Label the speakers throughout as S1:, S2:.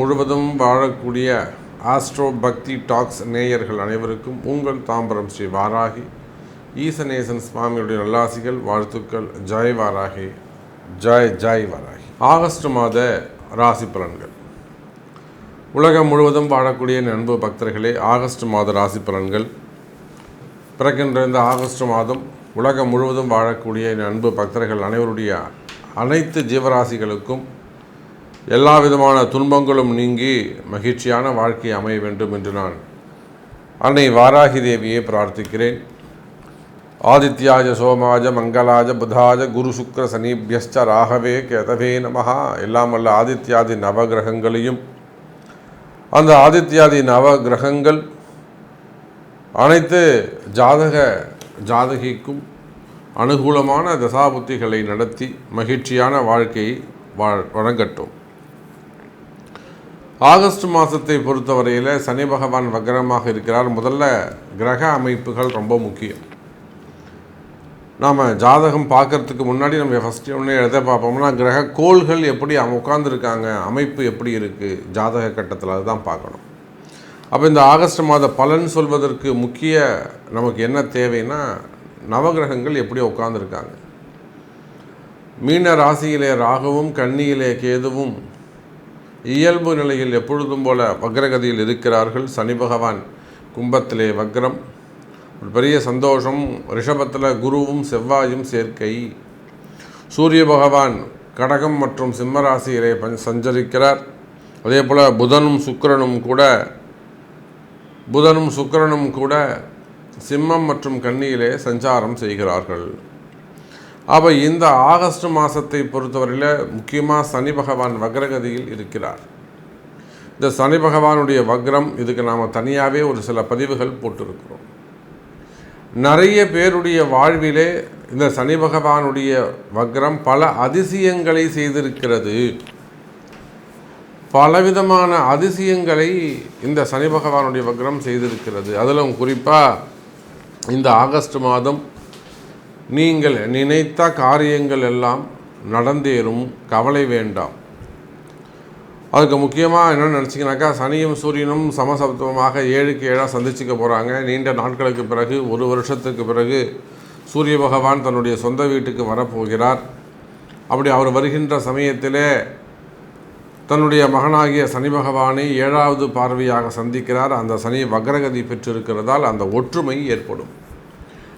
S1: முழுவதும் வாழக்கூடிய ஆஸ்ட்ரோ பக்தி டாக்ஸ் நேயர்கள் அனைவருக்கும் உங்கள் தாம்பரம் ஸ்ரீ வாராகி. ஈசநேசன் சுவாமியுடைய நல்லாசிகள் வாழ்த்துக்கள். ஜெய் வாராகி. ஜெய் ஜெய் வாராகி. ஆகஸ்ட் மாத ராசி பலன்கள். உலகம் முழுவதும் வாழக்கூடிய என் அன்பு பக்தர்களே ஆகஸ்ட் மாத ராசி பலன்கள். பிறக்கின்ற இந்த ஆகஸ்ட் மாதம் உலகம் முழுவதும் வாழக்கூடிய நண்பு அன்பு பக்தர்கள் அனைவருடைய அனைத்து ஜீவராசிகளுக்கும் எல்லா விதமான துன்பங்களும் நீங்கி மகிழ்ச்சியான வாழ்க்கை அமைய வேண்டும் என்று நான் அன்னை வாராகி தேவியை பிரார்த்திக்கிறேன். ஆதித்யாஜ சோமாஜ மங்களாஜ புதாஜ குரு சுக்கர சனீபியஸ்ச ராகவே கேதவே நமஹா. எல்லாம் வல்ல ஆதித்யாதி நவகிரகங்களையும் அந்த ஆதித்யாதி நவகிரகங்கள் அனைத்து ஜாதக ஜாதகிக்கும் அனுகூலமான தசாபுத்திகளை நடத்தி மகிழ்ச்சியான வாழ்க்கையை வாழ் வழங்கட்டும். ஆகஸ்ட் மாதத்தை பொறுத்தவரையில் சனி பகவான் வக்ரமாக இருக்கிறார். முதல்ல கிரக அமைப்புகள் ரொம்ப முக்கியம். நாம் ஜாதகம் பார்க்கறதுக்கு முன்னாடி நம்ம ஃபஸ்ட்டு ஒன்று எழுத பார்ப்போம்னா கிரக கோள்கள் எப்படி உட்காந்துருக்காங்க அமைப்பு எப்படி இருக்குது ஜாதக கட்டத்தில் அதுதான் பார்க்கணும். அப்போ இந்த ஆகஸ்ட் மாத பலன் சொல்வதற்கு முக்கிய நமக்கு என்ன தேவைன்னா நவகிரகங்கள் எப்படி உட்காந்துருக்காங்க மீன ராசியிலே ராகுவும் கன்னியிலே கேதுவும் இயல்பு நிலையில் எப்பொழுதும் போல வக்ரகதியில் இருக்கிறார்கள். சனி பகவான் கும்பத்திலே வக்ரம். ஒரு பெரிய சந்தோஷம். ரிஷபத்தில் குருவும் செவ்வாயும் சேர்க்கை. சூரிய பகவான் கடகம் மற்றும் சிம்மராசியிலே பஞ் சஞ்சரிக்கிறார். அதே போல் புதனும் சுக்கிரனும் கூட புதனும் சுக்கிரனும் கூட சிம்மம் மற்றும் கன்னியிலே சஞ்சாரம் செய்கிறார்கள். அப்போ இந்த ஆகஸ்ட் மாதத்தை பொறுத்தவரையில் முக்கியமாக சனி பகவான் வக்ரகதியில் இருக்கிறார். இந்த சனி பகவானுடைய வக்ரம் இதுக்கு நாம் தனியாகவே ஒரு சில பதிவுகள் போட்டிருக்கிறோம். நிறைய பேருடைய வாழ்விலே இந்த சனி பகவானுடைய வக்ரம் பல அதிசயங்களை செய்திருக்கிறது. பலவிதமான அதிசயங்களை இந்த சனி பகவானுடைய வக்ரம் செய்திருக்கிறது. அதிலும் குறிப்பாக இந்த ஆகஸ்ட் மாதம் நீங்கள் நினைத்த காரியங்கள் எல்லாம் நடந்தேறும் கவலை வேண்டாம். அதுக்கு முக்கியமாக என்ன நினச்சிங்கனாக்கா சனியும் சூரியனும் சமசப்தமாக ஏழுக்கு ஏழாக சந்திச்சுக்க போகிறாங்க நீண்ட நாட்களுக்கு பிறகு ஒரு வருஷத்துக்கு பிறகு சூரிய பகவான் தன்னுடைய சொந்த வீட்டுக்கு வரப்போகிறார். அப்படி அவர் வருகின்ற சமயத்திலே தன்னுடைய மகனாகிய சனி பகவானை ஏழாவது பார்வையாக சந்திக்கிறார். அந்த சனி வக்ரகதி பெற்றிருக்கிறதால் அந்த ஒற்றுமை ஏற்படும்.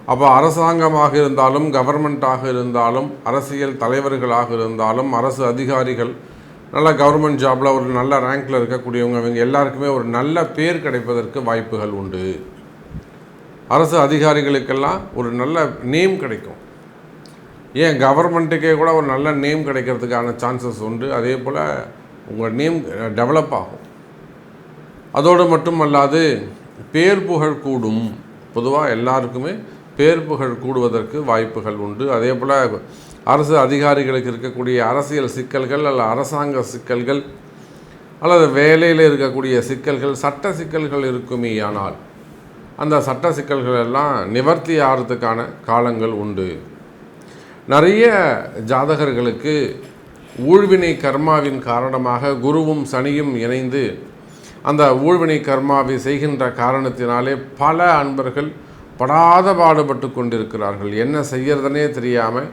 S1: அப்போ அரசாங்கமாக இருந்தாலும் கவர்மெண்ட்டாக இருந்தாலும் அரசியல் தலைவர்களாக இருந்தாலும் அரசு அதிகாரிகள் நல்ல கவர்மெண்ட் ஜாபில் ஒரு நல்ல ரேங்கில் இருக்கக்கூடியவங்க இவங்க எல்லாருக்குமே ஒரு நல்ல பேர் கிடைப்பதற்கு வாய்ப்புகள் உண்டு. அரசு அதிகாரிகளுக்கெல்லாம் ஒரு நல்ல நேம் கிடைக்கும். ஏன் கவர்மெண்ட்டுக்கே கூட ஒரு நல்ல நேம் கிடைக்கிறதுக்கான சான்சஸ் உண்டு. அதே போல் உங்கள் நேம் டெவலப் ஆகும். அதோடு மட்டுமல்லாது பேர் புகழ் கூடும். பொதுவாக எல்லாருக்குமே பேர் புகழ் கூடுவதற்கு வாய்ப்புகள் உண்டு. அதே போல் அரசு அதிகாரிகளுக்கு இருக்கக்கூடிய அரசியல் சிக்கல்கள் அல்ல அரசாங்க சிக்கல்கள் அல்லது வேலையில் இருக்கக்கூடிய சிக்கல்கள் சட்ட சிக்கல்கள் இருக்குமே ஆனால் அந்த சட்ட சிக்கல்கள் எல்லாம் நிவர்த்தி ஆகிறதுக்கான காலங்கள் உண்டு. நிறைய ஜாதகர்களுக்கு ஊழ்வினை கர்மாவின் காரணமாக குருவும் சனியும் இணைந்து அந்த ஊழ்வினை கர்மாவை செய்கின்ற காரணத்தினாலே பல அன்பர்கள் படாத பாடுபட்டு கொண்டிருக்கிறார்கள். என்ன செய்யறதுனே தெரியாமல்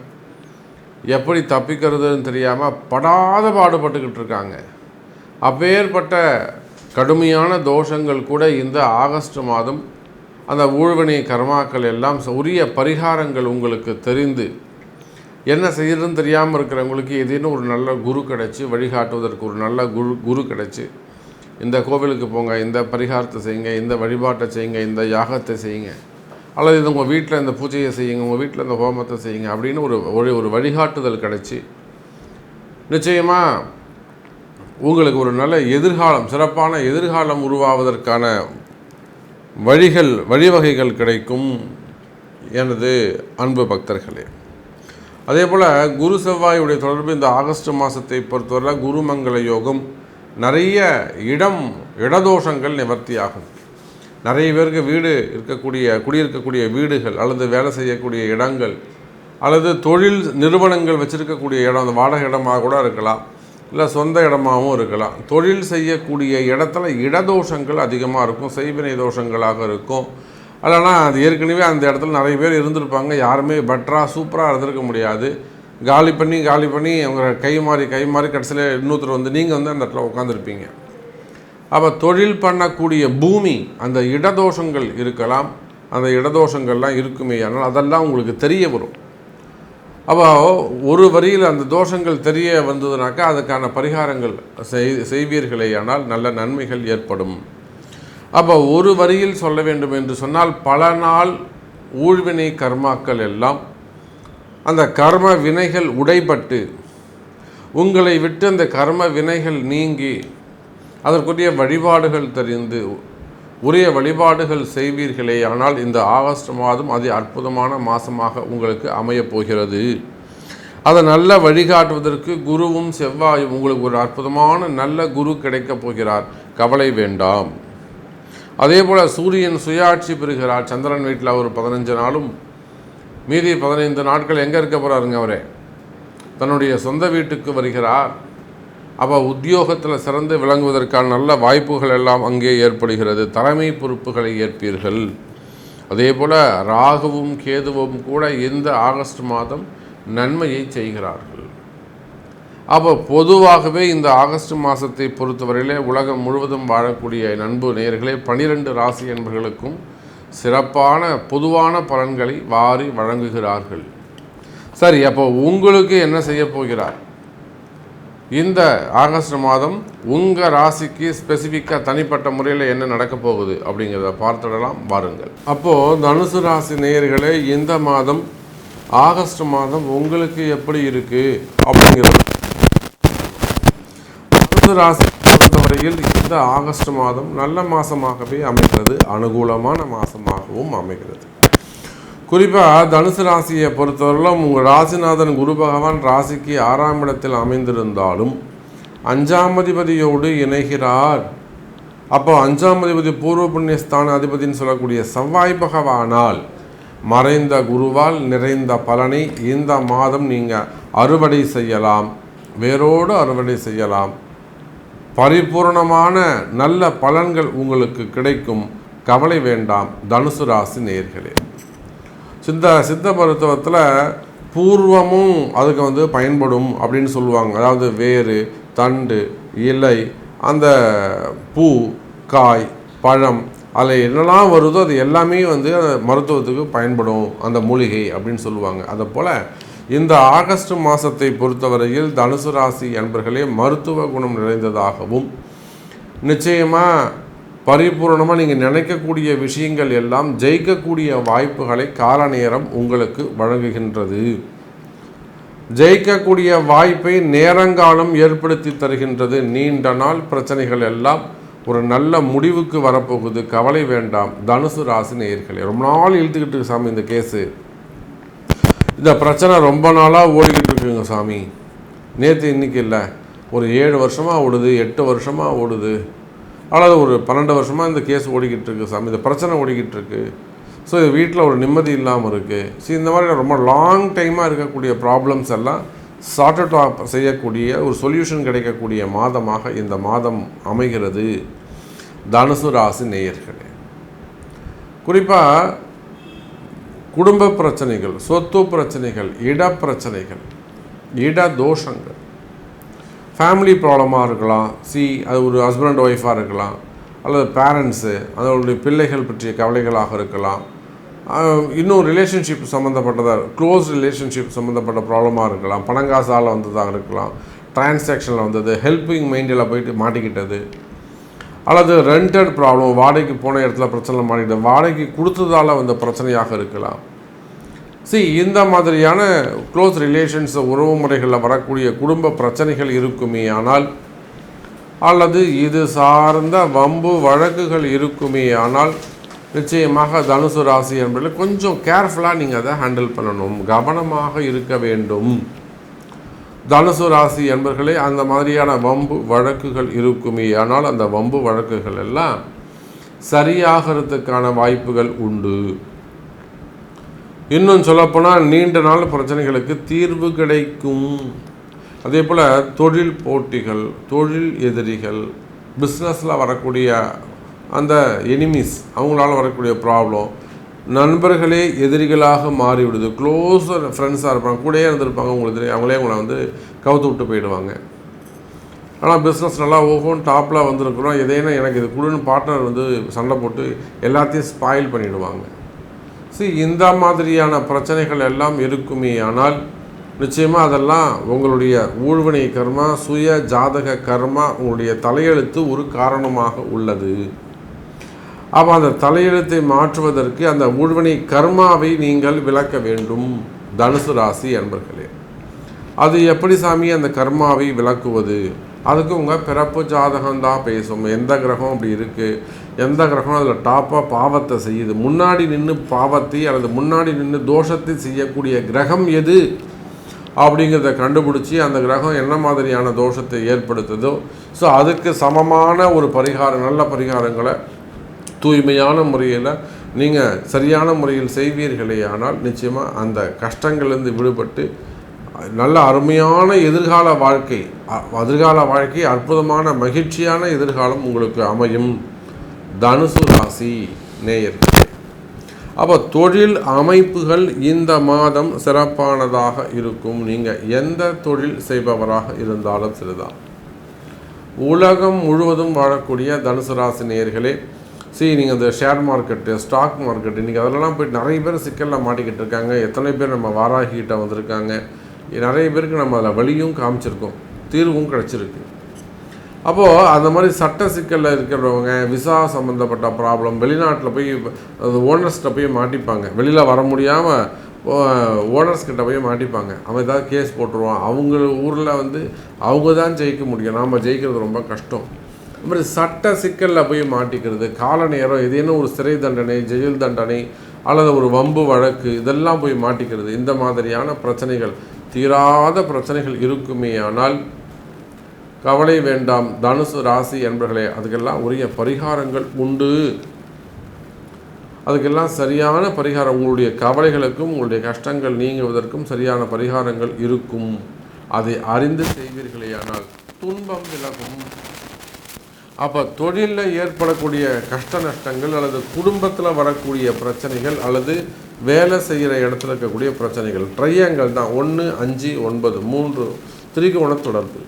S1: எப்படி தப்பிக்கிறதுன்னு தெரியாமல் படாத பாடுபட்டுக்கிட்டு இருக்காங்க. அப்பேற்பட்ட கடுமையான தோஷங்கள் கூட இந்த ஆகஸ்ட் மாதம் அந்த ஊழ்வினை கர்மாக்கள் எல்லாம் உரிய பரிகாரங்கள் உங்களுக்கு தெரிந்து என்ன செய்யறதுன்னு தெரியாமல் இருக்கிறவங்களுக்கு ஏதேனும் ஒரு நல்ல குரு கிடச்சி வழிகாட்டுவதற்கு ஒரு நல்ல குரு குரு கிடச்சி இந்த கோவிலுக்கு போங்க இந்த பரிகாரத்தை செய்யுங்க இந்த வழிபாட்டை செய்யுங்க இந்த யாகத்தை செய்யுங்க. அல்லது இது உங்கள் வீட்டில் இந்த பூஜையை செய்யுங்க உங்கள் வீட்டில் இந்த ஹோமத்தை செய்யுங்க அப்படின்னு ஒரு ஒரு ஒரு வழிகாட்டுதல் கிடச்சி நிச்சயமாக உங்களுக்கு ஒரு நல்ல எதிர்காலம் சிறப்பான எதிர்காலம் உருவாவதற்கான வழிகள் வழிவகைகள் கிடைக்கும் எனது அன்பு பக்தர்களே. அதே போல் குரு செவ்வாயுடைய தொடர்பு இந்த ஆகஸ்ட் மாதத்தை பொறுத்தவரை குருமங்கள யோகம் நிறைய இடம் இடதோஷங்கள் நிவர்த்தியாகும். நிறைய பேருக்கு வீடு இருக்கக்கூடிய குடியிருக்கக்கூடிய வீடுகள் அல்லது வேலை செய்யக்கூடிய இடங்கள் அல்லது தொழில் நிறுவனங்கள் வச்சுருக்கக்கூடிய இடம் அந்த வாடகை இடமாக கூட இருக்கலாம் இல்லை சொந்த இடமாகவும் இருக்கலாம். தொழில் செய்யக்கூடிய இடத்துல இடதோஷங்கள் அதிகமாக இருக்கும் செய்வினை தோஷங்களாக இருக்கும். இல்லைனா அது ஏற்கனவே அந்த இடத்துல நிறைய பேர் இருந்திருப்பாங்க யாருமே பெட்டராக சூப்பராக இருந்திருக்க முடியாது. காலி பண்ணி காலி பண்ணி அவங்க கை மாறி கை மாறி கடைசியில் இன்னொருத்தர் வந்து நீங்கள் வந்து அந்த இடத்துல உட்காந்துருப்பீங்க அப்போ தொழில் பண்ணக்கூடிய பூமி அந்த இடதோஷங்கள் இருக்கலாம். அந்த இடதோஷங்கள்லாம் இருக்குமே ஆனால் அதெல்லாம் உங்களுக்கு தெரிய வரும். அப்போ ஒரு வரியில் அந்த தோஷங்கள் தெரிய வந்ததுனாக்கா அதுக்கான பரிகாரங்கள் செய் செய்வீர்களே ஆனால் நல்ல நன்மைகள் ஏற்படும். அப்போ ஒரு வரியில் சொல்ல வேண்டும் என்று சொன்னால் பல நாள் ஊழ்வினை கர்மாக்கள் எல்லாம் அந்த கர்ம வினைகள் உடைபட்டு உங்களை விட்டு அந்த கர்ம வினைகள் நீங்கி அதற்குரிய வழிபாடுகள் தெரிந்து உரிய வழிபாடுகள் செய்வீர்களே. ஆனால் இந்த ஆகஸ்ட் மாதம் அதி அற்புதமான மாதமாக உங்களுக்கு அமையப் போகிறது. அதை நல்ல வழிகாட்டுவதற்கு குருவும் செவ்வாயும் உங்களுக்கு ஒரு அற்புதமான நல்ல குரு கிடைக்கப் போகிறார். கவலை வேண்டாம். அதே போல் சூரியன் சுயாட்சி பெறுகிறார். சந்திரன் வீட்டில் ஒரு பதினஞ்சு நாளும் மீதி பதினைந்து நாட்கள் எங்கே இருக்க போகிறாருங்க அவரே? தன்னுடைய சொந்த வீட்டுக்கு வருகிறார். அப்போ உத்தியோகத்தில் சிறந்து விளங்குவதற்கான நல்ல வாய்ப்புகள் எல்லாம் அங்கே ஏற்படுகிறது. தலைமை பொறுப்புகளை ஏற்பீர்கள். அதே போல் ராகுவும் கேதுவும் கூட இந்த ஆகஸ்ட் மாதம் நன்மையை செய்கிறார்கள். அப்போ பொதுவாகவே இந்த ஆகஸ்ட் மாதத்தை பொறுத்தவரையிலே உலகம் முழுவதும் வாழக்கூடிய நண்பு நேயர்களே பனிரெண்டு ராசி என்பர்களுக்கும் சிறப்பான பொதுவான பலன்களை வாரி வழங்குகிறார்கள். சரி அப்போ உங்களுக்கு என்ன செய்ய போகிறார்? இந்த ஆகஸ்ட் மாதம் உங்கள் ராசிக்கு ஸ்பெசிஃபிக்காக தனிப்பட்ட முறையில் என்ன நடக்க போகுது அப்படிங்கிறத பார்த்துடலாம் வாருங்கள். அப்போது தனுசு ராசி நேயர்களே இந்த மாதம் ஆகஸ்ட் மாதம் உங்களுக்கு எப்படி இருக்குது அப்படிங்கிறது. தனுசு ராசி பொறுத்தவரையில் இந்த ஆகஸ்ட் மாதம் நல்ல மாதமாகவே அமைகிறது அனுகூலமான மாதமாகவும் அமைகிறது. குறிப்பாக தனுசு ராசியை பொறுத்தவரையிலும் உங்கள் ராசிநாதன் குரு பகவான் ராசிக்கு ஆறாம் இடத்தில் அமைந்திருந்தாலும் அஞ்சாம் அதிபதியோடு இணைகிறார். அப்போ அஞ்சாம் அதிபதி பூர்வ புண்ணியஸ்தான அதிபதினு சொல்லக்கூடிய செவ்வாய் பகவானால் மறைந்த குருவால் நிறைந்த பலனை இந்த மாதம் நீங்கள் அறுவடை செய்யலாம். வேரோடு அறுவடை செய்யலாம். பரிபூர்ணமான நல்ல பலன்கள் உங்களுக்கு கிடைக்கும். கவலை வேண்டாம். தனுசு ராசி நேர்களே. சித்த சித்த மருத்துவத்தில் பூர்வமும் அதுக்கு வந்து பயன்படும் அப்படின்னு சொல்லுவாங்க. அதாவது வேறு தண்டு இலை அந்த பூ காய் பழம் அதில் என்னெல்லாம் வருதோ அது எல்லாமே வந்து மருத்துவத்துக்கு பயன்படும் அந்த மூலிகை அப்படின்னு சொல்லுவாங்க. அதை போல் இந்த ஆகஸ்ட் மாதத்தை பொறுத்தவரையில் தனுசு ராசி என்பர்களே மருத்துவ குணம் நிறைந்ததாகவும் நிச்சயமாக பரிபூர்ணமாக நீங்கள் நினைக்கக்கூடிய விஷயங்கள் எல்லாம் ஜெயிக்கக்கூடிய வாய்ப்புகளை கால நேரம் உங்களுக்கு வழங்குகின்றது. ஜெயிக்கக்கூடிய வாய்ப்பை நேரங்காலம் ஏற்படுத்தி தருகின்றது. நீண்ட நாள் பிரச்சனைகள் எல்லாம் ஒரு நல்ல முடிவுக்கு வரப்போகுது. கவலை வேண்டாம். தனுசு ராசி நேயர்களே ரொம்ப நாள் இழுத்துக்கிட்டு சாமி இந்த கேஸு. இந்த பிரச்சனை ரொம்ப நாளாக ஓடிக்கிட்டு இருக்குங்க சாமி. நேற்று இன்னைக்கு இல்லை. ஒரு ஏழு வருஷமாக ஓடுது எட்டு வருஷமாக ஓடுது. ஆனால் ஒரு பன்னெண்டு வருஷமாக இந்த கேஸ் ஓடிக்கிட்டு இருக்கு சாமி. இந்த பிரச்சனை ஓடிக்கிட்டு இருக்கு ஸோ இது வீட்டில் ஒரு நிம்மதி இல்லாமல் இருக்குது ஸோ இந்த மாதிரி ரொம்ப லாங் டைமாக இருக்கக்கூடிய ப்ராப்ளம்ஸ் எல்லாம் சார்ட் அவுட் செய்யக்கூடிய ஒரு சொல்யூஷன் கிடைக்கக்கூடிய மாதமாக இந்த மாதம் அமைகிறது. தனுசு ராசி நேயர்களே. குறிப்பாக குடும்ப பிரச்சனைகள் சொத்து பிரச்சனைகள் இட பிரச்சனைகள் இட தோஷங்கள் ஃபேமிலி ப்ராப்ளமாக இருக்கலாம். சி அது ஒரு ஹஸ்பண்ட் ஒய்ஃபாக இருக்கலாம். அல்லது பேரண்ட்ஸு அதனுடைய பிள்ளைகள் பற்றிய கவலைகளாக இருக்கலாம். இன்னும் ரிலேஷன்ஷிப் சம்மந்தப்பட்டதாக க்ளோஸ் ரிலேஷன்ஷிப் சம்மந்தப்பட்ட ப்ராப்ளமாக இருக்கலாம். பணங்காசால் வந்ததாக இருக்கலாம். டிரான்சாக்ஷனில் வந்தது ஹெல்பிங் மைண்டில் போயிட்டு மாட்டிக்கிட்டது. அல்லது ரெண்டட் ப்ராப்ளம் வாடகைக்கு போன இடத்துல பிரச்சனை மாட்டிக்கிட்டது. வாடகைக்கு கொடுத்ததால் வந்த பிரச்சனையாக இருக்கலாம். சி இந்த மாதிரியான க்ளோஸ் ரிலேஷன்ஸ் உறவு முறைகளில் வரக்கூடிய குடும்ப பிரச்சனைகள் இருக்குமே ஆனால் அல்லது இது சார்ந்த வம்பு வழக்குகள் இருக்குமே ஆனால் நிச்சயமாக தனுசு ராசி என்பதில் கொஞ்சம் கேர்ஃபுல்லாக நீங்கள் அதை ஹேண்டில் பண்ணணும். கவனமாக இருக்க வேண்டும். தனுசு ராசி என்பர்களே அந்த மாதிரியான வம்பு வழக்குகள் இருக்குமே ஆனால் அந்த வம்பு வழக்குகள் எல்லாம் சரியாகிறதுக்கான வாய்ப்புகள் உண்டு. இன்னும் சொல்லப்போனால் நீண்ட நாள் பிரச்சனைகளுக்கு தீர்வு கிடைக்கும். அதே போல் தொழில் போட்டிகள் தொழில் எதிரிகள் பிஸ்னஸில் வரக்கூடிய அந்த எனிமீஸ் அவங்களால வரக்கூடிய ப்ராப்ளம் நண்பர்களே எதிரிகளாக மாறிவிடுது. க்ளோஸர் ஃப்ரெண்ட்ஸாக இருப்பாங்க கூடயே இருந்திருப்பாங்க உங்களுக்கு தெரியும். அவங்களே உங்களை வந்து கவுத்து விட்டு போயிடுவாங்க. ஆனால் பிஸ்னஸ் நல்லா ஓஹோன்னு டாப்பில் வந்திருக்கிறோம். எதையும் எனக்கு இது குழுன்னு பார்ட்னர் வந்து சண்டை போட்டு எல்லாத்தையும் ஸ்பாயில் பண்ணிவிடுவாங்க சி இந்த மாதிரியான பிரச்சனைகள் எல்லாம் இருக்குமே. ஆனால் நிச்சயமாக அதெல்லாம் உங்களுடைய ஊழ்வினை கர்மா சுய ஜாதக கர்மா உங்களுடைய தலையெழுத்து ஒரு காரணமாக உள்ளது. அப்போ அந்த தலையெழுத்தை மாற்றுவதற்கு அந்த ஊழ்வினை கர்மாவை நீங்கள் விளக்க வேண்டும். தனுசு ராசி அன்பர்களே அது எப்படி சாமி அந்த கர்மாவை விளக்குவது? அதுக்கு உங்கள் பிறப்பு ஜாதகம் தான் பேசும். எந்த கிரகம் அப்படி இருக்குது எந்த கிரகம் அதில் டாப்பாக பாவத்தை செய்யுது. முன்னாடி நின்று பாவத்தை அல்லது முன்னாடி நின்று தோஷத்தை செய்யக்கூடிய கிரகம் எது அப்படிங்கிறத கண்டுபிடிச்சி அந்த கிரகம் என்ன மாதிரியான தோஷத்தை ஏற்படுத்துதோ ஸோ அதுக்கு சமமான ஒரு பரிகாரம் நல்ல பரிகாரங்களை தூய்மையான முறையில் நீங்கள் சரியான முறையில் செய்வீர்களே ஆனால் நிச்சயமாக அந்த கஷ்டங்கள்லேருந்து விடுபட்டு நல்ல அருமையான எதிர்கால வாழ்க்கை எதிர்கால வாழ்க்கை அற்புதமான மகிழ்ச்சியான எதிர்காலம் உங்களுக்கு அமையும். தனுசு ராசி நேயர்களே அப்போ தொழில் அமைப்புகள் இந்த மாதம் சிறப்பானதாக இருக்கும். நீங்கள் எந்த தொழில் செய்பவராக இருந்தாலும் சரிதான் உலகம் முழுவதும் வாழக்கூடிய தனுசு ராசி நேயர்களே சரி நீங்கள் இந்த ஷேர் மார்க்கெட்டு ஸ்டாக் மார்க்கெட்டு இன்றைக்கி அதெல்லாம் போய் நிறைய பேர் சிக்கலில் மாட்டிக்கிட்டு இருக்காங்க. எத்தனை பேர் நம்ம வாராகிட்ட வந்திருக்காங்க. நிறைய பேருக்கு நம்ம அதில் வழியும் காமிச்சிருக்கோம். தீர்வும் கிடச்சிருக்கு. அப்போது அந்த மாதிரி சட்ட சிக்கலில் இருக்கிறவங்க விசா சம்மந்தப்பட்ட ப்ராப்ளம் வெளிநாட்டில் போய் அது ஓனர்ஸ்கிட்ட போய் மாட்டிப்பாங்க. வெளியில் வர முடியாமல் ஓனர்ஸ்கிட்ட போய் மாட்டிப்பாங்க. அவன் ஏதாவது கேஸ் போட்டுருவான். அவங்க ஊரில் வந்து அவங்க தான் ஜெயிக்க முடியும். நாம் ஜெயிக்கிறது ரொம்ப கஷ்டம். அது மாதிரி சட்ட சிக்கலில் போய் மாட்டிக்கிறது கால நேரம் ஏதேனும் ஒரு சிறை தண்டனை ஜெயில் தண்டனை அல்லது ஒரு வம்பு வழக்கு இதெல்லாம் போய் மாட்டிக்கிறது. இந்த மாதிரியான பிரச்சனைகள் தீராத பிரச்சனைகள் இருக்குமே ஆனால் கவலை வேண்டாம் தனுசு ராசி என்பர்களே அதுக்கெல்லாம் உரிய பரிகாரங்கள் உண்டு. அதுக்கெல்லாம் சரியான பரிகாரம் உங்களுடைய கவலைகளுக்கும் உங்களுடைய கஷ்டங்கள் நீங்குவதற்கும் சரியான பரிகாரங்கள் இருக்கும். அதை அறிந்து செய்வீர்களேயானால் துன்பம் விலகும். அப்போ தொழிலில் ஏற்படக்கூடிய கஷ்ட நஷ்டங்கள் அல்லது குடும்பத்தில் வரக்கூடிய பிரச்சனைகள் அல்லது வேலை செய்கிற இடத்துல இருக்கக்கூடிய பிரச்சனைகள் ட்ரையாங்கல் தான். ஒன்று அஞ்சு ஒன்பது மூன்று திரிகோண தொடர்பு.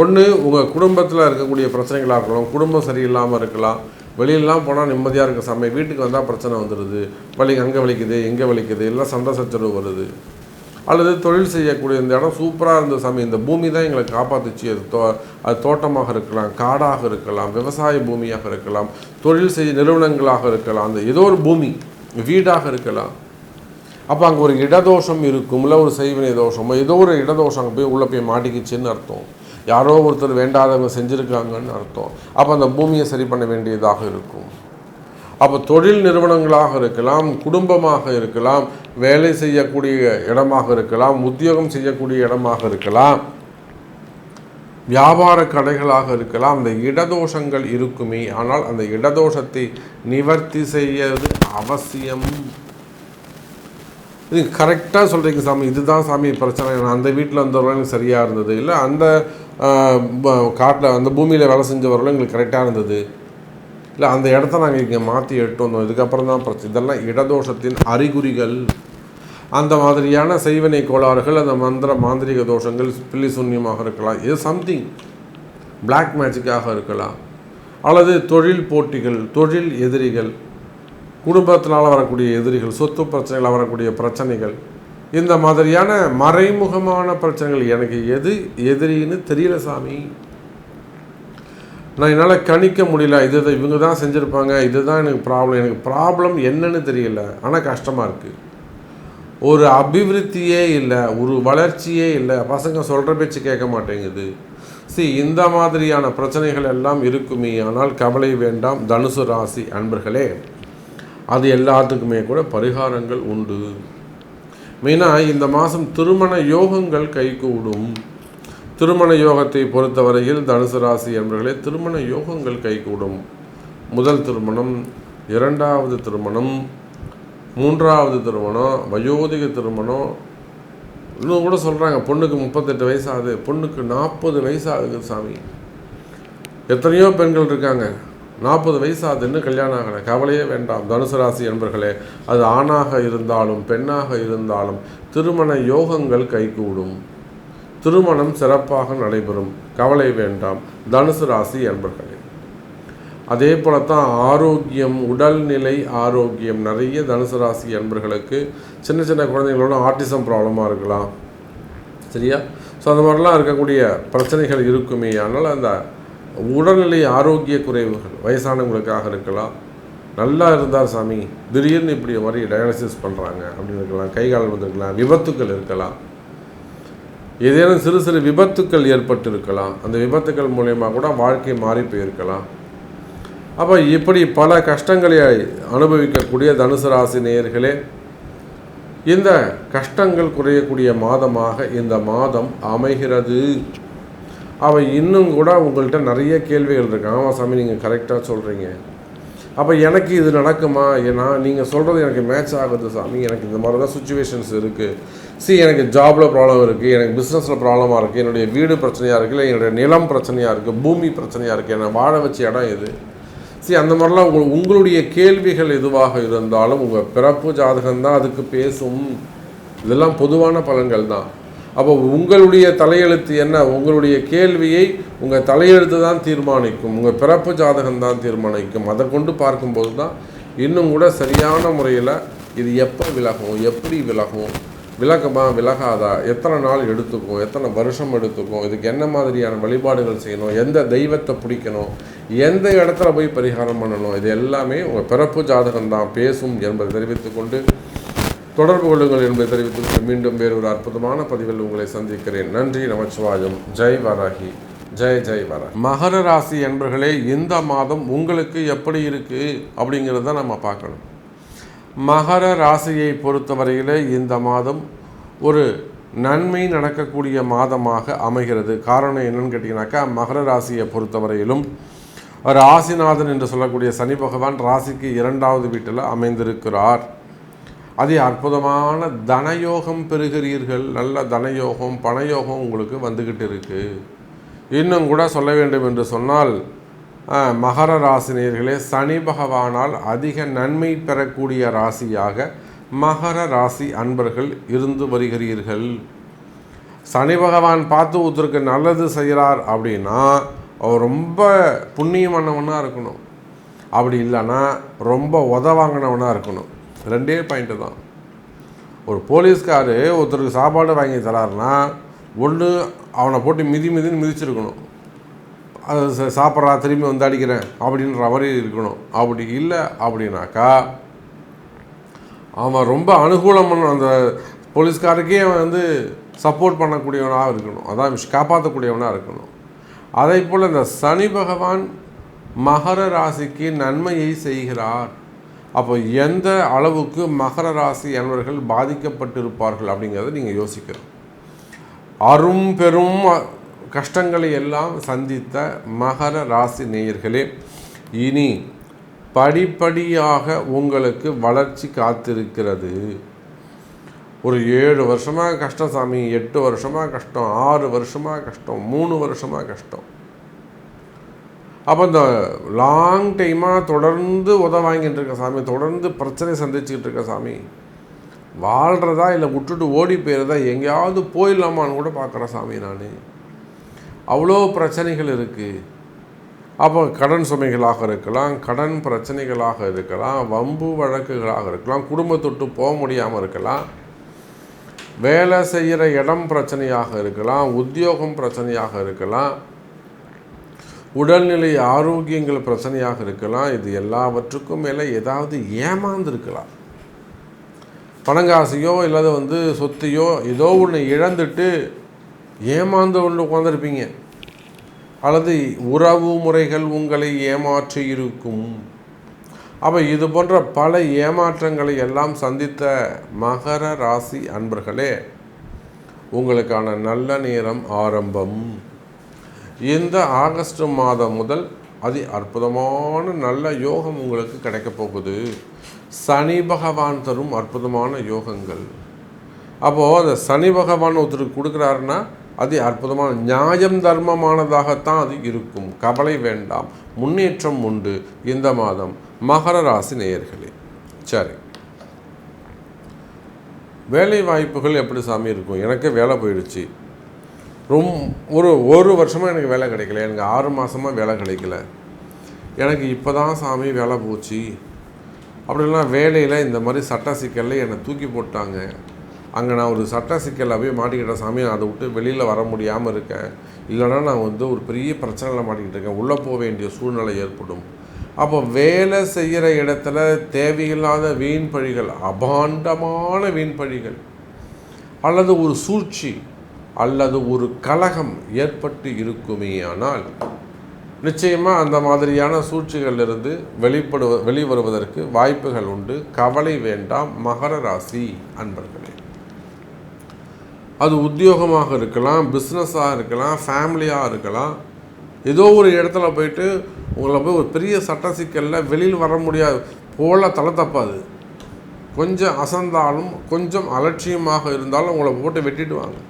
S1: ஒன்று உங்கள் குடும்பத்தில் இருக்கக்கூடிய பிரச்சனைகளாக இருக்கலாம் குடும்பம் சரியில்லாமல் இருக்கலாம் வெளியிலலாம் போனால் நிம்மதியாக இருக்க சமயம் வீட்டுக்கு வந்தால் பிரச்சனை வந்துடுது வலி அங்கே வலிக்குது எங்கே வலிக்குது எல்லாம் சண்டை சச்சரவு வருது. அல்லது தொழில் செய்யக்கூடிய இந்த இடம் சூப்பராக இருந்த சாமி இந்த பூமி தான் எங்களை காப்பாற்றுச்சு அது தோ அது தோட்டமாக இருக்கலாம் காடாக இருக்கலாம் விவசாய பூமியாக இருக்கலாம் தொழில் செய்ய நிறுவனங்களாக இருக்கலாம் அந்த ஏதோ ஒரு பூமி வீடாக இருக்கலாம். அப்போ அங்கே ஒரு இடதோஷம் இருக்கும் இல்லை ஒரு செய்வினை தோஷமோ ஏதோ ஒரு இடதோஷம் அங்கே போய் உள்ளே போய் மாட்டிக்கிச்சுன்னு அர்த்தம். யாரோ ஒருத்தர் வேண்டாதவங்க செஞ்சுருக்காங்கன்னு அர்த்தம். அப்போ அந்த பூமியை சரி பண்ண வேண்டியதாக இருக்கும். அப்போ தொழில் நிறுவனங்களாக இருக்கலாம் குடும்பமாக இருக்கலாம் வேலை செய்யக்கூடிய இடமாக இருக்கலாம் உத்தியோகம் செய்யக்கூடிய இடமாக இருக்கலாம் வியாபார கடைகளாக இருக்கலாம் அந்த இடதோஷங்கள் இருக்குமே. ஆனால் அந்த இடதோஷத்தை நிவர்த்தி செய்வது அவசியம். இது கரெக்டாக சொல்கிறீங்க சாமி. இதுதான் சாமி பிரச்சனை. நான் அந்த வீட்டில் வந்தவர்களும் சரியாக இருந்தது. இல்லை அந்த காட்டில் அந்த பூமியில் வேலை செஞ்சவர்களும் எங்களுக்கு கரெக்டாக இருந்தது. இல்லை அந்த இடத்த நாங்கள் இங்கே மாற்றி எட்டு வந்தோம். இதுக்கப்புறம் தான் பிரச்சனை இதெல்லாம் இடதோஷத்தின் அறிகுறிகள். அந்த மாதிரியான செய்வனை கோளாறுகள் அந்த மந்திர மாந்திரிக தோஷங்கள் பில்லி சூன்யமாக இருக்கலாம். இது சம்திங் பிளாக் மேஜிக்காக இருக்கலாம். அல்லது தொழில் போட்டிகள் தொழில் எதிரிகள் குடும்பத்தினால் வரக்கூடிய எதிரிகள் சொத்து பிரச்சனைகளால் வரக்கூடிய பிரச்சனைகள். இந்த மாதிரியான மறைமுகமான பிரச்சனைகள் எனக்கு எது எதிரின்னு தெரியல சாமி. நான் என்னால் கணிக்க முடியல. இது இவங்க தான் செஞ்சுருப்பாங்க. இதுதான் எனக்கு ப்ராப்ளம் எனக்கு ப்ராப்ளம் என்னன்னு தெரியல. ஆனால் கஷ்டமாக இருக்குது ஒரு அபிவிருத்தியே இல்லை. ஒரு வளர்ச்சியே இல்லை. பசங்க சொல்கிற பேச்சு கேட்க மாட்டேங்குது. சி இந்த மாதிரியான பிரச்சனைகள் எல்லாம் இருக்குமே. ஆனால் கவலை வேண்டாம். தனுசு ராசி அன்பர்களே அது எல்லாத்துக்குமே கூட பரிகாரங்கள் உண்டு. மெயினாக இந்த மாதம் திருமண யோகங்கள் கைகூடும். திருமண யோகத்தை பொறுத்தவரையில் தனுசு ராசி என்பர்களே திருமண யோகங்கள் கைகூடும். முதல் திருமணம் இரண்டாவது திருமணம் மூன்றாவது திருமணம் வயோதிக திருமணம். இன்னும் கூட சொல்கிறாங்க பொண்ணுக்கு முப்பத்தெட்டு வயசு ஆகுது பொண்ணுக்கு நாற்பது வயசு ஆகுது சாமி. எத்தனையோ பெண்கள் இருக்காங்க. நாற்பது வயசு ஆகுது கல்யாணம் ஆகலை. கவலையே வேண்டாம். தனுசு ராசி என்பர்களே அது ஆணாக இருந்தாலும் பெண்ணாக இருந்தாலும் திருமண யோகங்கள் கைகூடும். திருமணம் சிறப்பாக நடைபெறும். கவலை வேண்டாம். தனுசு ராசி என்பர்களே. அதே போல தான் ஆரோக்கியம் உடல்நிலை ஆரோக்கியம். நிறைய தனுசு ராசி என்பர்களுக்கு சின்ன சின்ன குழந்தைங்களோட ஆர்டிசம் ப்ராப்ளமாக இருக்கலாம். சரியா? ஸோ அந்த மாதிரிலாம் இருக்கக்கூடிய பிரச்சனைகள் இருக்குமே. ஆனால் அந்த உடல்நிலை ஆரோக்கிய குறைவுகள் வயசானவங்களுக்காக இருக்கலாம். நல்லா இருந்தார் சாமி திடீர்னு இப்படி மாதிரி டயாலிசிஸ் பண்ணுறாங்க அப்படின்னு இருக்கலாம் கை கால் வந்திருக்கலாம் விபத்துக்கள் இருக்கலாம். ஏதேனும் சிறு சிறு விபத்துக்கள் ஏற்பட்டு இருக்கலாம் அந்த விபத்துக்கள் மூலயமா கூட வாழ்க்கை மாறி போயிருக்கலாம். அப்போ இப்படி பல கஷ்டங்களை அனுபவிக்கக்கூடிய தனுசு ராசி நேயர்களே இந்த கஷ்டங்கள் குறையக்கூடிய மாதமாக இந்த மாதம் அமைகிறது. அவள் இன்னும் கூட உங்கள்கிட்ட நிறைய கேள்விகள் இருக்கு ஆமாம் சாமி நீங்கள் கரெக்டாக சொல்கிறீங்க அப்போ எனக்கு இது நடக்குமா? ஏன்னா நீங்கள் சொல்கிறது எனக்கு மேட்ச் ஆகுது சாமி. எனக்கு இந்த மாதிரி தான் சுச்சுவேஷன்ஸ் இருக்குது சி எனக்கு ஜாபில் ப்ராப்ளம் இருக்குது எனக்கு பிஸ்னஸில் ப்ராப்ளமாக இருக்குது என்னுடைய வீடு பிரச்சனையாக இருக்குது இல்லை என்னுடைய நிலம் பிரச்சனையாக இருக்குது பூமி பிரச்சனையாக இருக்குது என்னை வாழ வச்ச இடம் எது? சி அந்த மாதிரிலாம் உங்கள் உங்களுடைய கேள்விகள் எதுவாக இருந்தாலும் உங்கள் பிறப்பு ஜாதகம் தான் அதுக்கு பேசும். இதெல்லாம் பொதுவான பலன்கள் தான். அப்போ உங்களுடைய தலையெழுத்து என்ன? உங்களுடைய கேள்வியை உங்கள் தலையெழுத்து தான் தீர்மானிக்கும். உங்கள் பிறப்பு ஜாதகம் தான் தீர்மானிக்கும். அதை கொண்டு பார்க்கும்போது தான் இன்னும் கூட சரியான முறையில் இது எப்போ விலகும்? எப்படி விலகும்? விலகமா? விலகாதா? எத்தனை நாள் எடுத்துக்கும்? எத்தனை வருஷம் எடுத்துக்கும்? இதுக்கு என்ன மாதிரியான வழிபாடுகள் செய்யணும்? எந்த தெய்வத்தை பிடிக்கணும்? எந்த இடத்துல போய் பரிகாரம் பண்ணணும்? இது எல்லாமே உங்கள் பிறப்பு ஜாதகம் தான் பேசும் என்பதை தெரிவித்துக்கொண்டு தொடர்பு கொள்ளுங்கள் என்பதை தெரிவித்து மீண்டும் வேறு ஒரு அற்புதமான பதிவில் உங்களை சந்திக்கிறேன். நன்றி நமச்சிவாயம். ஜெய் வராகி. ஜெய் ஜெய் வர மகர ராசி என்பர்களே இந்த மாதம் உங்களுக்கு எப்படி இருக்குது அப்படிங்கிறத நம்ம பார்க்கணும். மகர ராசியை பொறுத்தவரையிலே இந்த மாதம் ஒரு நன்மை நடக்கக்கூடிய மாதமாக அமைகிறது. காரணம் என்னன்னு கேட்டிங்கனாக்கா மகர ராசியை பொறுத்தவரையிலும் ராசிநாதன் என்று சொல்லக்கூடிய சனி பகவான் ராசிக்கு இரண்டாவது வீட்டில் அமைந்திருக்கிறார். அதே அற்புதமான தனயோகம் பெறுகிறீர்கள். நல்ல தனயோகம் பணயோகம் உங்களுக்கு வந்துக்கிட்டு இருக்குது இன்னும் கூட சொல்ல வேண்டும் என்று சொன்னால் மகர ராசினியர்களே சனி பகவானால் அதிக நன்மை பெறக்கூடிய ராசியாக மகர ராசி அன்பர்கள் இருந்து வருகிறீர்கள். சனி பகவான் பார்த்து ஒருத்தருக்கு நல்லது செய்கிறார் அப்படின்னா அவர் ரொம்ப புண்ணியமானவனாக இருக்கணும். அப்படி இல்லைன்னா ரொம்ப உதவாங்கினவனாக இருக்கணும். ரெண்டே பாயிண்ட்டு தான். ஒரு போலீஸ்கார் ஒருத்தருக்கு சாப்பாடு வாங்கி தராருன்னா ஒன்று அவனை போட்டு மிதி மிதின்னு மிதிச்சிருக்கணும். அது சாப்பிட்றா திரும்பி வந்து அடிக்கிறேன் அப்படின்ற மாதிரி இருக்கணும். அப்படி இல்லை அப்படின்னாக்கா அவன் ரொம்ப அனுகூலம் பண்ண அந்த போலீஸ்காருக்கே அவன் வந்து சப்போர்ட் பண்ணக்கூடியவனாக இருக்கணும். அதான் காப்பாற்றக்கூடியவனாக இருக்கணும். அதே போல் இந்த சனி பகவான் மகர ராசிக்கு நன்மையை செய்கிறார். அப்போ எந்த அளவுக்கு மகர ராசி அன்பர்கள் பாதிக்கப்பட்டிருப்பார்கள் அப்படிங்கிறத நீங்கள் யோசிக்கணும். அரும் பெரும் கஷ்டங்களை எல்லாம் சந்தித்த மகர ராசி நேயர்களே இனி படிப்படியாக உங்களுக்கு வளர்ச்சி காத்திருக்கிறது. ஒரு ஏழு வருஷமாக கஷ்டம் சாமி எட்டு வருஷமாக கஷ்டம் ஆறு வருஷமாக கஷ்டம் மூணு வருஷமாக கஷ்டம். அப்போ இந்த லாங் டைமாக தொடர்ந்து உத வாங்கிட்டு இருக்க சாமி தொடர்ந்து பிரச்சனை சந்திச்சுக்கிட்டு இருக்க சாமி வாழ்கிறதா இல்லை விட்டுட்டு ஓடி போயிடுறதா எங்கேயாவது போயிடலாமான்னு கூட பார்க்குறேன் சாமி நான். அவ்வளோ பிரச்சனைகள் இருக்குது அப்போ கடன் சுமைகளாக இருக்கலாம் கடன் பிரச்சனைகளாக இருக்கலாம் வம்பு வழக்குகளாக இருக்கலாம் குடும்பத்தொட்டு போக முடியாமல் இருக்கலாம் வேலை செய்கிற இடம் பிரச்சனையாக இருக்கலாம் உத்தியோகம் பிரச்சனையாக இருக்கலாம் உடல்நிலை ஆரோக்கியங்கள் பிரச்சனையாக இருக்கலாம் இது எல்லாவற்றுக்கும் மேலே ஏதாவது ஏமாந்துருக்கலாம். பணங்காசையோ இல்லாத வந்து சொத்தையோ ஏதோ ஒன்று இழந்துட்டு ஏமாந்து ஒன்று உட்காந்துருப்பீங்க அல்லது உறவு முறைகள் உங்களை ஏமாற்றி இருக்கும். அப்போ இது போன்ற பல ஏமாற்றங்களை எல்லாம் சந்தித்த மகர ராசி அன்பர்களே உங்களுக்கான நல்ல நேரம் ஆரம்பம். இந்த ஆகஸ்ட் மாதம் முதல் அதி அற்புதமான நல்ல யோகம் உங்களுக்கு கிடைக்கப் போகுது. சனி பகவான் தரும் அற்புதமான யோகங்கள். அப்போது அந்த சனி பகவான் ஒருத்தருக்கு கொடுக்குறாருன்னா அது அற்புதமான நியாயம் தர்மமானதாகத்தான் அது இருக்கும். கவலை வேண்டாம். முன்னேற்றம் உண்டு. இந்த மாதம் மகர ராசி நேயர்களே. சரி. வேலை வாய்ப்புகள் எப்படி சாமி இருக்கும்? எனக்கு வேலை போயிடுச்சு. ரொம்ப ஒரு ஒரு வருஷமாக எனக்கு வேலை கிடைக்கல. எனக்கு ஆறு மாதமாக வேலை கிடைக்கல. எனக்கு இப்போ தான் சாமி வேலை போச்சு. அப்படிலாம் வேலையில் இந்த மாதிரி சட்ட சிக்கலில் என்னை தூக்கி போட்டாங்க. அங்கே நான் ஒரு சட்ட சிக்கலில் போய் மாட்டிக்கிட்டேன் சாமி அதை விட்டு வெளியில் வர முடியாமல் இருக்கேன். இல்லைன்னா நான் வந்து ஒரு பெரிய பிரச்சனையில் மாட்டிக்கிட்டு இருக்கேன். உள்ளே போக வேண்டிய சூழ்நிலை ஏற்படும். அப்போ வேலை செய்கிற இடத்துல தேவையில்லாத வீண் பழிகள் அபாண்டமான வீண் பழிகள் அல்லது ஒரு சூழ்ச்சி அல்லது ஒரு கலகம் ஏற்பட்டு இருக்குமே ஆனால் நிச்சயமாக அந்த மாதிரியான சூழ்ச்சிகளிலிருந்து வெளிப்படுவ வெளிவருவதற்கு வாய்ப்புகள் உண்டு. கவலை வேண்டாம் மகர ராசி அன்பர்களே. அது உத்தியோகமாக இருக்கலாம் பிஸ்னஸாக இருக்கலாம் ஃபேமிலியாக இருக்கலாம். ஏதோ ஒரு இடத்துல போயிட்டு உங்களை போய் ஒரு பெரிய சட்ட சிக்கலில் வெளியில் வர முடியாது. போல தலை தப்பாது. கொஞ்சம் அசந்தாலும் கொஞ்சம் அலட்சியமாக இருந்தாலும் உங்களை போட்டு வெட்டிடுவாங்க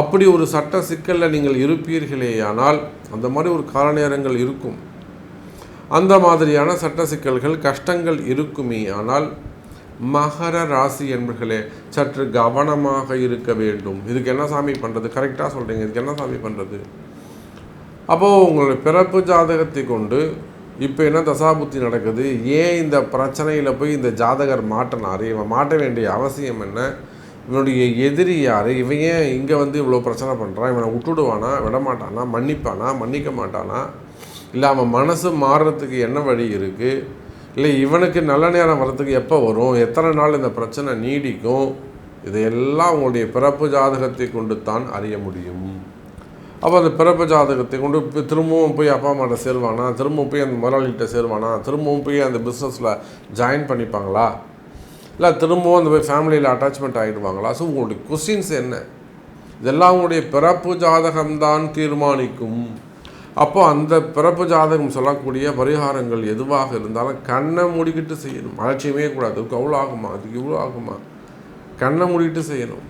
S1: அப்படி ஒரு சட்ட சிக்கலில் நீங்கள் இருப்பீர்களேயானால் அந்த மாதிரி ஒரு கால நேரங்கள் இருக்கும். அந்த மாதிரியான சட்ட சிக்கல்கள் கஷ்டங்கள் இருக்குமே ஆனால் மகர ராசி என்பர்களே சற்று கவனமாக இருக்க வேண்டும். இதுக்கு என்ன சாமி பண்ணுறது கரெக்டாக சொல்கிறீங்க இதுக்கு என்ன சாமி பண்ணுறது அப்போது உங்களுடைய பிறப்பு ஜாதகத்தை கொண்டு இப்போ என்ன தசாபுத்தி நடக்குது? ஏன் இந்த பிரச்சனையில் போய் இந்த ஜாதகர் மாட்டினார்? இவன் மாட்ட வேண்டிய அவசியம் என்ன? இவனுடைய எதிரி யார்? இவன் ஏன் இங்கே வந்து இவ்வளோ பிரச்சனை பண்ணுறான் இவனை விட்டுடுவானா? விடமாட்டானா? மன்னிப்பானா? மன்னிக்க மாட்டானா? இல்லை அவன் மனசு மாறுறதுக்கு என்ன வழி இருக்குது இல்லை இவனுக்கு நல்ல நேரம் வர்றதுக்கு எப்போ வரும்? எத்தனை நாள் இந்த பிரச்சனை நீடிக்கும்? இதையெல்லாம் உங்களுடைய பிறப்பு ஜாதகத்தை கொண்டு தான் அறிய முடியும். அப்போ அந்த பிறப்பு ஜாதகத்தை கொண்டு இப்போ திரும்பவும் போய் அப்பா அம்மாட்ட சேருவானா? திரும்பவும் போய் அந்த முதலாளிகிட்ட சேருவானா? திரும்பவும் போய் அந்த பிஸ்னஸில் ஜாயின் பண்ணிப்பாங்களா? இல்லை திரும்பவும் அந்த போய் ஃபேமிலியில் அட்டாச்மெண்ட் ஆகிடுவாங்களா ஸோ உங்களுடைய கொஸ்டின்ஸ் என்ன? இதெல்லாம் உங்களுடைய பிறப்பு ஜாதகம்தான் தீர்மானிக்கும். அப்போ அந்த பிறப்பு ஜாதகம் சொல்லக்கூடிய பரிகாரங்கள் எதுவாக இருந்தாலும் கண்ணை மூடிக்கிட்டு செய்யணும். அலட்சியமே கூடாது. அதுக்கு அவ்வளோ ஆகுமா? அதுக்கு இவ்வளோ ஆகுமா? கண்ணை மூடிக்கிட்டு செய்யணும்.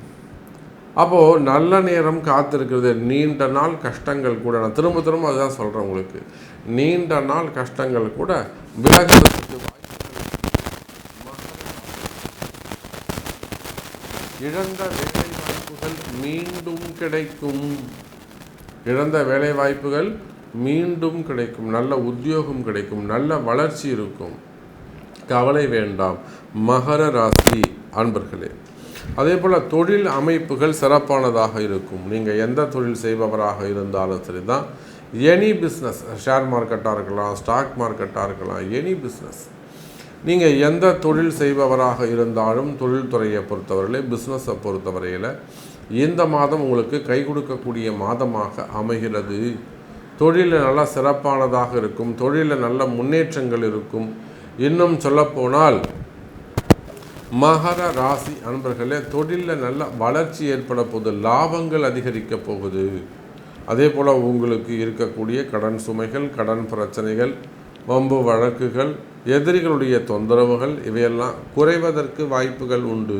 S1: அப்போது நல்ல நேரம் காத்திருக்கிறது. நீண்ட நாள் கஷ்டங்கள் கூட. நான் திரும்ப திரும்ப அதுதான் சொல்கிறேன் உங்களுக்கு. நீண்ட நாள் கஷ்டங்கள் கூட விலகிறதுக்கு இழந்த வேலை வாய்ப்புகள் மீண்டும் கிடைக்கும். இழந்த வேலை வாய்ப்புகள் மீண்டும் கிடைக்கும். நல்ல உத்தியோகம் கிடைக்கும். நல்ல வளர்ச்சி இருக்கும். கவலை வேண்டாம். மகர ராசி அன்பர்களே அதே போல் தொழில் அமைப்புகள் சிறப்பானதாக இருக்கும். நீங்கள் எந்த தொழில் செய்பவராக இருந்தாலும் சரி தான் எனி பிஸ்னஸ் ஷேர் மார்க்கெட்டாக இருக்கலாம் ஸ்டாக் மார்க்கெட்டாக இருக்கலாம் எனி பிஸ்னஸ் நீங்கள் எந்த தொழில் செய்பவராக இருந்தாலும் தொழில்துறையை பொறுத்தவரையிலே பிஸ்னஸை பொறுத்தவரையில் இந்த மாதம் உங்களுக்கு கை கொடுக்கக்கூடிய மாதமாக அமைகிறது. தொழிலில் நல்லா சிறப்பானதாக இருக்கும். தொழிலில் நல்ல முன்னேற்றங்கள் இருக்கும். இன்னும் சொல்லப்போனால் மகர ராசி அன்பர்களே தொழிலில் நல்ல வளர்ச்சி ஏற்பட போகுது லாபங்கள் அதிகரிக்க போகுது. அதே போல் உங்களுக்கு இருக்கக்கூடிய கடன் சுமைகள் கடன் பிரச்சனைகள் வம்பு வழக்குகள் எதிரிகளுடைய தொந்தரவுகள் இவையெல்லாம் குறைவதற்கு வாய்ப்புகள் உண்டு.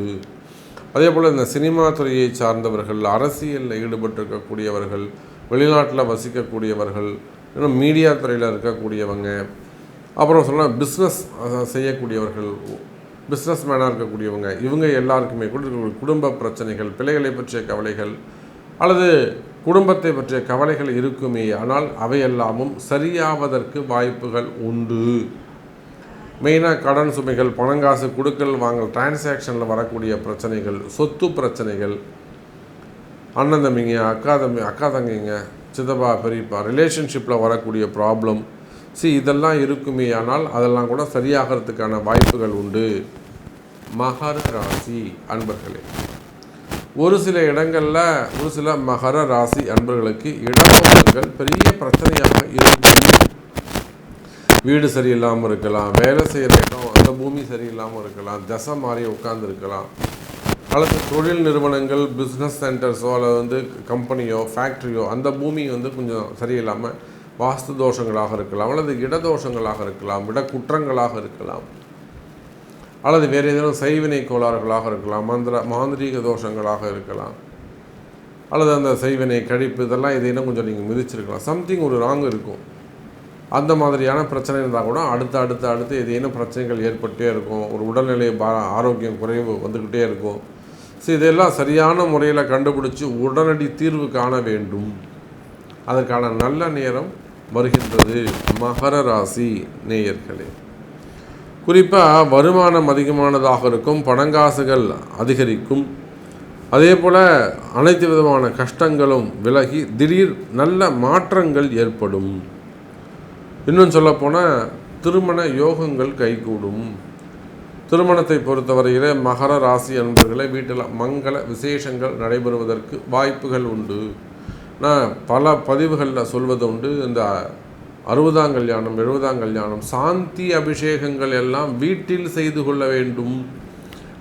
S1: அதே போல் இந்த சினிமா துறையை சார்ந்தவர்கள் அரசியலில் ஈடுபட்டிருக்கக்கூடியவர்கள் வெளிநாட்டில் வசிக்கக்கூடியவர்கள் இன்னும் மீடியா துறையில் இருக்கக்கூடியவங்க அப்புறம் சொன்னால் பிஸ்னஸ் செய்யக்கூடியவர்கள் பிஸ்னஸ் மேனாக இருக்கக்கூடியவங்க இவங்க எல்லாருக்குமே கூட இருக்கக்கூடிய குடும்ப பிரச்சனைகள் பிள்ளைகளை பற்றிய கவலைகள் அல்லது குடும்பத்தை பற்றிய கவலைகள் இருக்குமே ஆனால் அவையெல்லாமும் சரியாவதற்கு வாய்ப்புகள் உண்டு. மெயினாக கடன் சுமைகள் பணங்காசு கொடுக்கல் வாங்கல் டிரான்சாக்ஷனில் வரக்கூடிய பிரச்சனைகள் சொத்து பிரச்சனைகள். அண்ணன் தம்பிங்க அக்கா தம்பி அக்கா தங்கிங்க சித்தப்பா பெரியப்பா ரிலேஷன்ஷிப்பில் வரக்கூடிய ப்ராப்ளம் சி இதெல்லாம் இருக்குமே ஆனால் அதெல்லாம் கூட சரியாகிறதுக்கான வாய்ப்புகள் உண்டு. மகர ராசி அன்பர்களே ஒரு சில இடங்களில் ஒரு சில மகர ராசி அன்பர்களுக்கு இடமாற்றங்கள் பெரிய பிரச்சனையாக இருக்கும். வீடு சரியில்லாமல் இருக்கலாம் வேலை செய்கிற இடம் அந்த பூமி சரியில்லாமல் இருக்கலாம் தசை மாறி உட்காந்துருக்கலாம் அல்லது தொழில் நிறுவனங்கள் பிஸ்னஸ் சென்டர்ஸோ அல்லது வந்து கம்பெனியோ ஃபேக்ட்ரியோ அந்த பூமி வந்து கொஞ்சம் சரியில்லாமல் வாஸ்து தோஷங்களாக இருக்கலாம் அல்லது இடதோஷங்களாக இருக்கலாம் இட குற்றங்களாக இருக்கலாம். அல்லது வேறு ஏதேனும் செய்வினை கோளாறுகளாக இருக்கலாம் மந்திர மாந்திரீக தோஷங்களாக இருக்கலாம். அல்லது அந்த செய்வினை கழிப்பு இதெல்லாம் இதையும் கொஞ்சம் நீங்கள் மிதிச்சிருக்கலாம். சம்திங் ஒரு ராங் இருக்கும். அந்த மாதிரியான பிரச்சனை இருந்தால் கூட அடுத்து அடுத்து அடுத்து ஏதேனும் பிரச்சனைகள் ஏற்பட்டே இருக்கும். ஒரு உடல்நிலை பா ஆரோக்கியம் குறைவு வந்துக்கிட்டே இருக்கும். ஸோ இதெல்லாம் சரியான முறையில் கண்டுபிடிச்சி உடனடி தீர்வு காண வேண்டும். அதற்கான நல்ல நேரம் வருகின்றது. மகர ராசி நேயர்களே. குறிப்பாக வருமானம் அதிகமானதாக இருக்கும் பணங்காசுகள் அதிகரிக்கும். அதே போல் அனைத்து விதமான கஷ்டங்களும் விலகி திடீர் நல்ல மாற்றங்கள் ஏற்படும். இன்னும் சொல்லப்போனால் திருமண யோகங்கள் கைகூடும். திருமணத்தை பொறுத்தவரையிலே மகர ராசி அன்பர்களை வீட்டில் மங்கள விசேஷங்கள் நடைபெறுவதற்கு வாய்ப்புகள் உண்டு. நான் பல பதிவுகளில் சொல்வது உண்டு. இந்த அறுபதாம் கல்யாணம் எழுபதாம் கல்யாணம் சாந்தி அபிஷேகங்கள் எல்லாம் வீட்டில் செய்து கொள்ள வேண்டும்.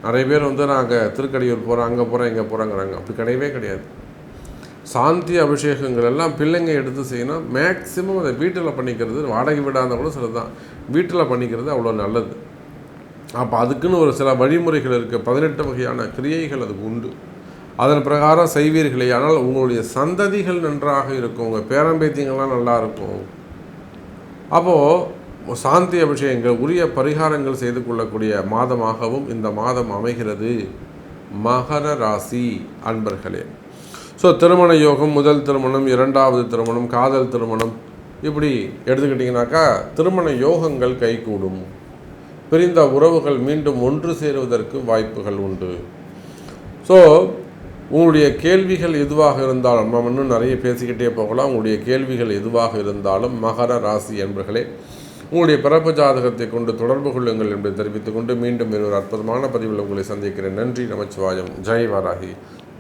S1: நிறைய பேர் வந்து நாங்கள் திருக்கடியூர் போகிறோம் அங்கே போகிறோம் இங்கே போகிறோங்கிறாங்க அப்படி கிடையவே கிடையாது. சாந்தி அபிஷேகங்கள் எல்லாம் பிள்ளைங்க எடுத்து செய்யணும். மேக்சிமம் அதை வீட்டில் பண்ணிக்கிறது வாடகை விடாத கூட சில தான் வீட்டில் பண்ணிக்கிறது அவ்வளோ நல்லது. அப்போ அதுக்குன்னு ஒரு சில வழிமுறைகள் இருக்குது பதினெட்டு வகையான கிரியைகள் அதுக்கு உண்டு. அதன் பிரகாரம் செய்வீர்களே ஆனால் உங்களுடைய சந்ததிகள் நன்றாக இருக்கும். உங்கள் பேரம்பேத்தியங்கள்லாம் நல்லா இருக்கும். அப்போது சாந்தி அபிஷேகங்கள் உரிய பரிகாரங்கள் செய்து கொள்ளக்கூடிய மாதமாகவும் இந்த மாதம் அமைகிறது. மகர ராசி அன்பர்களே ஸோ திருமண யோகம் முதல் திருமணம் இரண்டாவது திருமணம் காதல் திருமணம் இப்படி எடுத்துக்கிட்டிங்கனாக்கா திருமண யோகங்கள் கைகூடும். பிரிந்த உறவுகள் மீண்டும் ஒன்று சேருவதற்கு வாய்ப்புகள் உண்டு. ஸோ உங்களுடைய கேள்விகள் எதுவாக இருந்தாலும் நம்ம இன்னும் நிறைய பேசிக்கிட்டே போகலாம். உங்களுடைய கேள்விகள் எதுவாக இருந்தாலும் மகர ராசி என்பர்களே உங்களுடைய பிறப்பு ஜாதகத்தை கொண்டு தொடர்பு கொள்ளுங்கள் என்பதை தெரிவித்துக் கொண்டு மீண்டும் ஒரு அற்புதமான பதிவில் உங்களை சந்திக்கிறேன். நன்றி நமச்சிவாயம். ஜெய் வாராகி.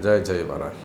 S1: ஜெய் ஜெய் வாராகி.